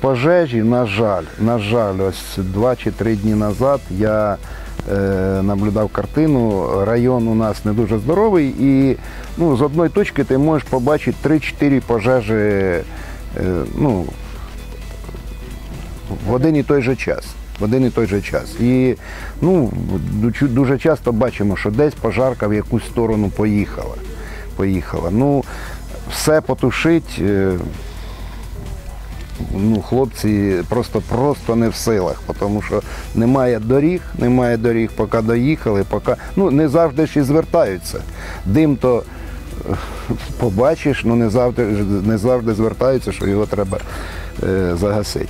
пожежі, на жаль, на жаль, ось два чи три дні назад я е, наблюдав картину. Район у нас не дуже здоровий, і ну, з одної точки ти можеш побачити 3-4 пожежі е, ну, в один і той же час. В один і той же час. І ну, дуже часто бачимо, що десь пожарка в якусь сторону поїхала. поїхала. Ну, все потушить. Ну, хлопці просто просто не в силах, тому що немає доріг, немає доріг, поки доїхали, поки ну не завжди ж і звертаються. Дим то е, побачиш, ну не завжди не завжди звертаються, що його треба е, загасити.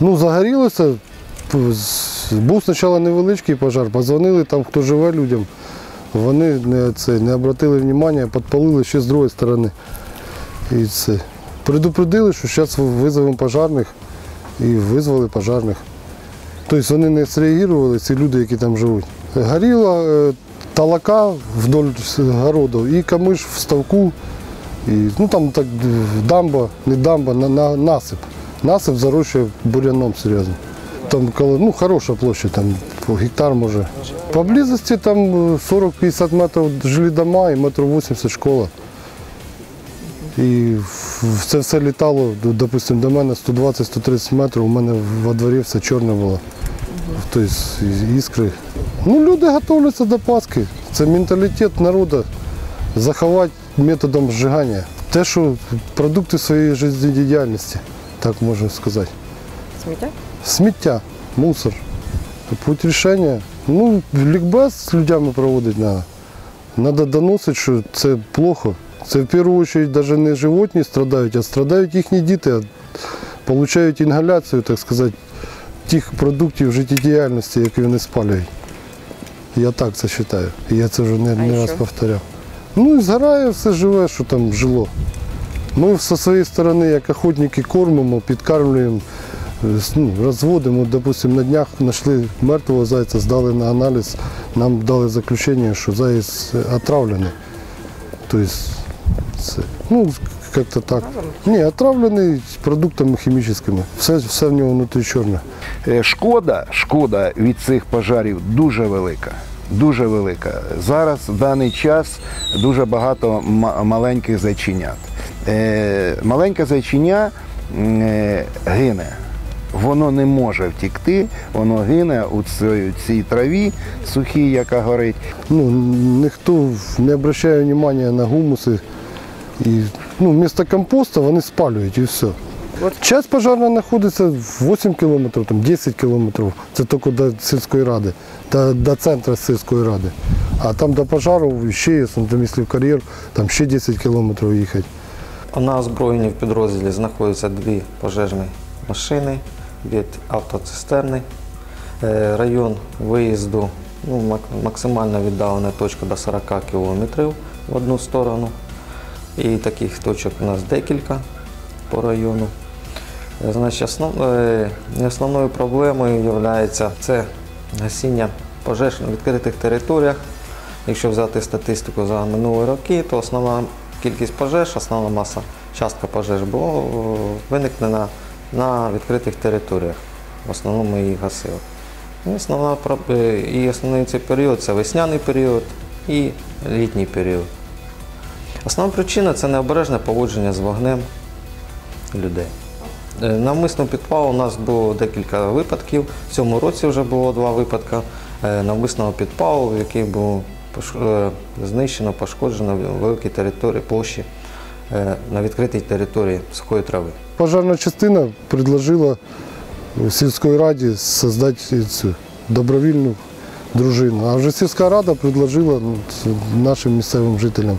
Ну, загорілося. Був спочатку невеличкий пожар, позвонили там, хто живе людям. Вони не, це, не обратили уваги, підпалили ще з другої сторони. І це. Предупредили, що зараз визовемо пожарних і визвали пожарних. Тобто вони не зреагували, ці люди, які там живуть. Горіла е, талака вдоль городу і камиш в ставку. І, ну там так дамба, не дамба, на, на, насип. Насип зарощує буряном серйозно. Там ну, хороша площа, там гектар може. Поблизості там е, 40-50 метрів жилі дома і метр 80 школа. І це все літало, допустимо, до мене 120-130 метрів, у мене во дворі все чорне було. Тобто іскри. Ну, люди готуються до Пасхи. Це менталітет народу заховати методом зжигання. Те, що продукти своєї життєдіяльності, так можна сказати. Сміття? Сміття, мусор. Путь рішення. Ну, лікбез з людьми проводити треба. Треба доносити, що це плохо. Це в першу чергу навіть не животні страдають, а страдають їхні діти, отримують інгаляцію, так сказати, тих продуктів життєдіяльності, які вони спалюють. Я так це вважаю. Я це вже не, не раз повторяв. Ну і згорає все живе, що там жило. Ми зі своєї сторони, як охотники, кормимо, підкармлюємо, ну, розводимо. Допустимо, на днях знайшли мертвого зайця, здали на аналіз, нам дали заключення, що заяць е, отравлений. Тобто, це, ну, як-то так. Ні, отравлений продуктами хімічними. Все, все в нього внутрі чорне. Е, Шкода, шкода від цих пожарів дуже велика. Дуже велика. Зараз в даний час дуже багато ма- маленьких зайченят. Е, маленьке е, гине. Воно не може втікти, воно гине у цій, цій траві сухій, яка горить. Ну, ніхто не обращає уваги на гумуси. І, ну, вместо компосту вони спалюють і все. Часть пожарна знаходиться 8 кілометрів, там 10 кілометрів. Це тільки до сільської ради, до, до центру сільської ради. А там до пожару ще є, там, якщо в кар'єр, там ще 10 кілометрів їхати. На озброєнні в підрозділі знаходяться дві пожежні машини від автоцистерни. Е, Район виїзду ну, максимально віддалена точка до 40 кілометрів в одну сторону. І таких точок у нас декілька по району. Е, Значить, основ, е, основною проблемою є це гасіння пожеж на відкритих територіях. Якщо взяти статистику за минулі роки, то основна кількість пожеж, основна маса, частка пожеж було е, виникнена на відкритих територіях. В основному ми їх гасили. І, основна, е, і основний цей період це весняний період і літній період. Основна причина це необережне поводження з вогнем людей. Е, Навмисно підпалу у нас було декілька випадків. В цьому році вже було два випадки е, навмисного підпалу, в яких було знищено, пошкоджено великі території площі на відкритій території сухої трави. Пожарна частина предложила сільській раді создати цю добровільну дружину. А вже сільська рада предложила ну, нашим місцевим жителям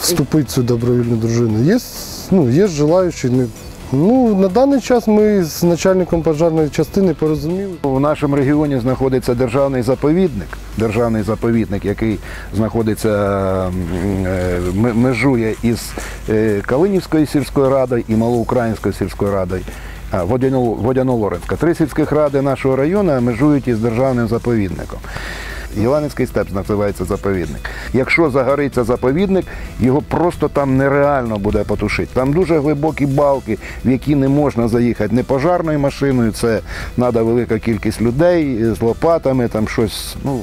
вступити в цю добровільну дружину. Є, ну, є желаючі. Ну, на даний час ми з начальником пожарної частини порозуміли. У нашому регіоні знаходиться державний заповідник, державний заповідник, який знаходиться е, межує із е, Калинівською сільською радою і Малоукраїнською сільською радою. Водяно-Лоренська. Три сільських ради нашого району межують із державним заповідником. Іванівський степ називається заповідник. Якщо загориться заповідник, його просто там нереально буде потушити. Там дуже глибокі балки, в які не можна заїхати не пожарною машиною, це треба велика кількість людей з лопатами, там щось. Ну,